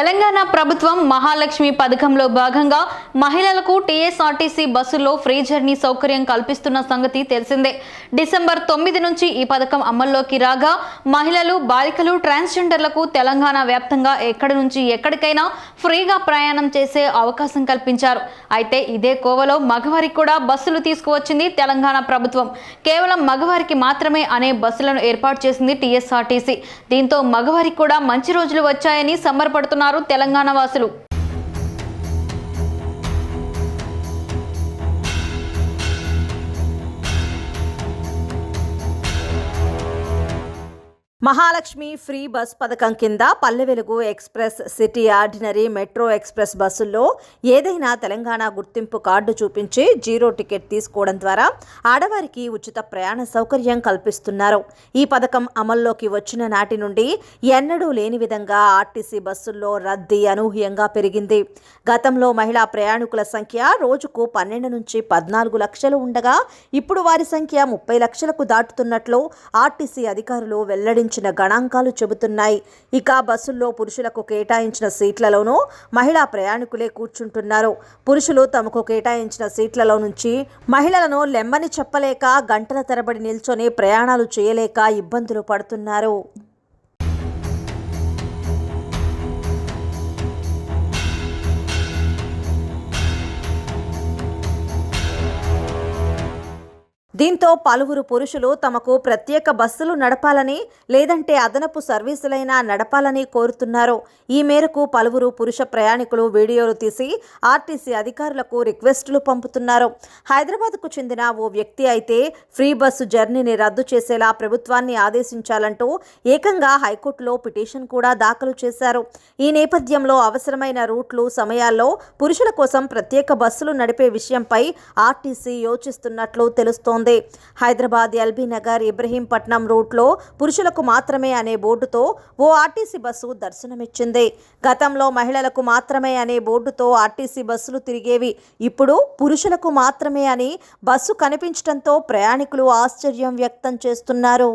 తెలంగాణ ప్రభుత్వం మహాలక్ష్మి పథకంలో భాగంగా మహిళలకు టీఎస్ఆర్టీసీ బస్సుల్లో ఫ్రీ జర్నీ సౌకర్యం కల్పిస్తున్న సంగతి తెలిసిందే. డిసెంబర్ తొమ్మిది నుంచి ఈ పథకం అమల్లోకి రాగా మహిళలు బాలికలు ట్రాన్స్జెండర్లకు తెలంగాణ వ్యాప్తంగా ఎక్కడి నుంచి ఎక్కడికైనా ఫ్రీగా ప్రయాణం చేసే అవకాశం కల్పించారు. అయితే ఇదే కోవలో మగవారికి కూడా బస్సులు తీసుకువచ్చింది తెలంగాణ ప్రభుత్వం. కేవలం మగవారికి మాత్రమే అనే బస్సులను ఏర్పాటు చేసింది టీఎస్ఆర్టీసీ. దీంతో మగవారికి కూడా మంచి రోజులు వచ్చాయని సంబరపడుతున్నారు. తెలంగాణ వాసులు మహాలక్ష్మి ఫ్రీ బస్ పథకం కింద Palle Velugu express city ordinary metro express బస్సుల్లో ఏదైనా తెలంగాణ గుర్తింపు కార్డు చూపించి జీరో టికెట్ తీసుకోవడం ద్వారా ఆడవారికి ఉచిత ప్రయాణ సౌకర్యం కల్పిస్తున్నారు. ఈ పథకం అమల్లోకి వచ్చిన నాటి నుండి ఎన్నడూ లేని విధంగా ఆర్టీసీ బస్సుల్లో రద్దీ అనూహ్యంగా పెరిగింది. గతంలో మహిళా ప్రయాణికుల సంఖ్య రోజుకు పన్నెండు నుంచి పద్నాలుగు లక్షలు ఉండగా ఇప్పుడు వారి సంఖ్య ముప్పై లక్షలకు దాటుతున్నట్లు ఆర్టీసీ అధికారులు వెల్లడించిన గణాంకాలు చెబుతున్నాయి. ఇక బస్సుల్లో పురుషులకు కేటాయించిన సీట్లలోనూ మహిళా ప్రయాణికులే కూర్చుంటున్నారు. పురుషులు తమకు కేటాయించిన సీట్లలో నుంచి మహిళలను లెమ్మని చెప్పలేక గంటల తరబడి నిల్చొని ప్రయాణాలు చేయలేక ఇబ్బందులు పడుతున్నారు. దీంతో పలువురు పురుషులు తమకు ప్రత్యేక బస్సులు నడపాలని లేదంటే అదనపు సర్వీసులైనా నడపాలని కోరుతున్నారు. ఈ మేరకు పలువురు పురుష ప్రయాణికులు వీడియోలు తీసి ఆర్టీసీ అధికారులకు రిక్వెస్టులు పంపుతున్నారు. హైదరాబాద్కు చెందిన ఓ వ్యక్తి అయితే ఫ్రీ బస్సు జర్నీని రద్దు చేసేలా ప్రభుత్వాన్ని ఆదేశించాలంటూ ఏకంగా హైకోర్టులో పిటిషన్ కూడా దాఖలు చేశారు. ఈ నేపథ్యంలో అవసరమైన రూట్లు సమయాల్లో పురుషుల కోసం ప్రత్యేక బస్సులు నడిపే విషయంపై ఆర్టీసీ యోచిస్తున్నట్లు తెలుస్తోంది. హైదరాబాద్ ఎల్బీ నగర్ ఇబ్రహీంపట్నం రూట్లో పురుషులకు మాత్రమే అనే బోర్డుతో ఓ ఆర్టీసీ బస్సు దర్శనమిచ్చింది. గతంలో మహిళలకు మాత్రమే అనే బోర్డుతో ఆర్టీసీ బస్సులు తిరిగేవి. ఇప్పుడు పురుషులకు మాత్రమే అని బస్సు కనిపించడంతో ప్రయాణికులు ఆశ్చర్యం వ్యక్తం చేస్తున్నారు.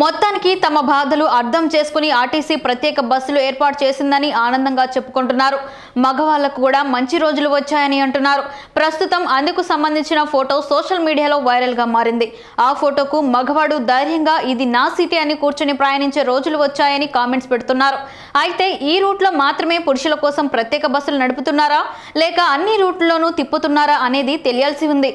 మొత్తానికి తమ బాధలు అర్థం చేసుకుని ఆర్టీసీ ప్రత్యేక బస్సులు ఏర్పాటు చేసిందని ఆనందంగా చెప్పుకుంటున్నారు. మగవాళ్ళకు కూడా మంచి రోజులు వచ్చాయని అంటున్నారు. ప్రస్తుతం అందుకు సంబంధించిన ఫోటో సోషల్ మీడియాలో వైరల్గా మారింది. ఆ ఫోటోకు మగవాడు ధైర్యంగా ఇది నా సిటీ అని కూర్చొని ప్రయాణించే రోజులు వచ్చాయని కామెంట్స్ పెడుతున్నారు. అయితే ఈ రూట్లో మాత్రమే పురుషుల కోసం ప్రత్యేక బస్సులు నడుపుతున్నారా? లేక అన్ని రూట్లలోనూ తిప్పుతున్నారా అనేది తెలియాల్సి ఉంది.